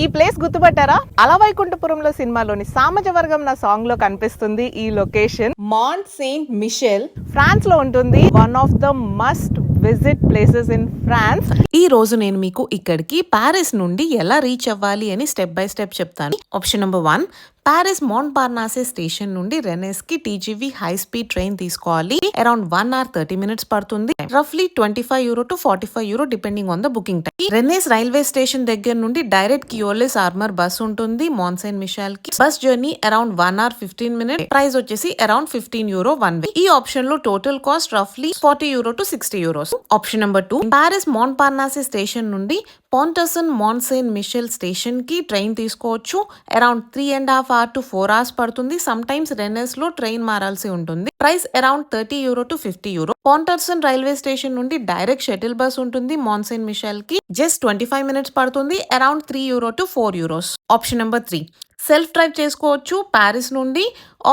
ఈ ప్లేస్ గుర్తుపట్టారా? అలవైకుంఠపురంలో సినిమాలోని సామజ వర్గం నా సాంగ్లో కనిపిస్తుంది ఈ లొకేషన్. మాంట్ సెయింట్ మిషెల్ ఫ్రాన్స్లో ఉంటుంది. One of the must visit places in France ఈ రోజు నేను మీకు ఇక్కడికి ప్యారిస్ నుండి ఎలా రీచ్ అవ్వాలి అని స్టెప్ బై స్టెప్ చెప్తాను. Option number one Paris Montparnasse station నుండి రెనెస్కి టీజీవీ హై స్పీడ్ ట్రైన్ తీసుకోవాలి. Around one hour thirty minutes పడుతుంది. రఫ్లీ twenty five euro to forty five euro depending on the booking time Rennes railway station దగ్గర నుండి direct Keolis Armor bus ఉంటుంది Mont Saint మిషాల్కి bus journey around one hour fifteen minute price వచ్చేసి around fifteen euro one way ఈ ఆప్షన్లో total cost రఫ్లీ forty euro to sixty euros option number two Paris Montparnasse station నుండి Pontorson Mont Saint Michel స్టేషన్కి train తీసుకోవచ్చు. Around three and half hour to four hours పడుతుంది. Some టైమ్స్లో train మారాల్సి ఉంటుంది. Price around thirty euro to fifty euro. Pontorson railway station నుండి direct shuttle bus ఉంటుంది Mont Saint మిషెల్కి జస్ట్ ట్వంటీ ఫైవ్ మినిట్స్ పడుతుంది. Around three euro to four euros. Option number three. Self drive చేసుకోవచ్చు. Paris నుండి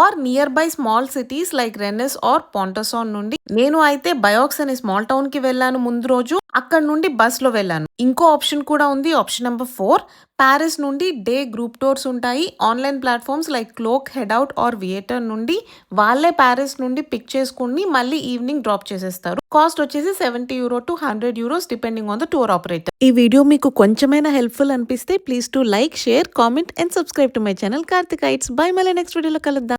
or nearby small cities like Rennes or Pontorson నుండి నేను అయితే Beaux అనే స్మాల్ టౌన్కి వెళ్ళాను ముందు రోజు. అక్కడ నుండి బస్లో వెళ్ళాను. ఇంకో ఆప్షన్ కూడా ఉంది. Option number four. ప్యారిస్ నుండి డే గ్రూప్ టూర్స్ ఉంటాయి. Online platforms like Klook Headout or Viator నుండి వాళ్ళే ప్యారిస్ నుండి పిక్ చేసుకుని మళ్ళీ ఈవినింగ్ డ్రాప్ చేసేస్తారు. కాస్ట్ వచ్చేసి seventy euro to hundred euros depending on the tour operator. ఈ వీడియో మీకు కొంచెమైనా హెల్ప్ఫుల్ అనిపిస్తే please to like share comment and subscribe to my channel Karthik it's bye మళ్ళీ నెక్స్ట్ వీడియోలో కలుద్దాం.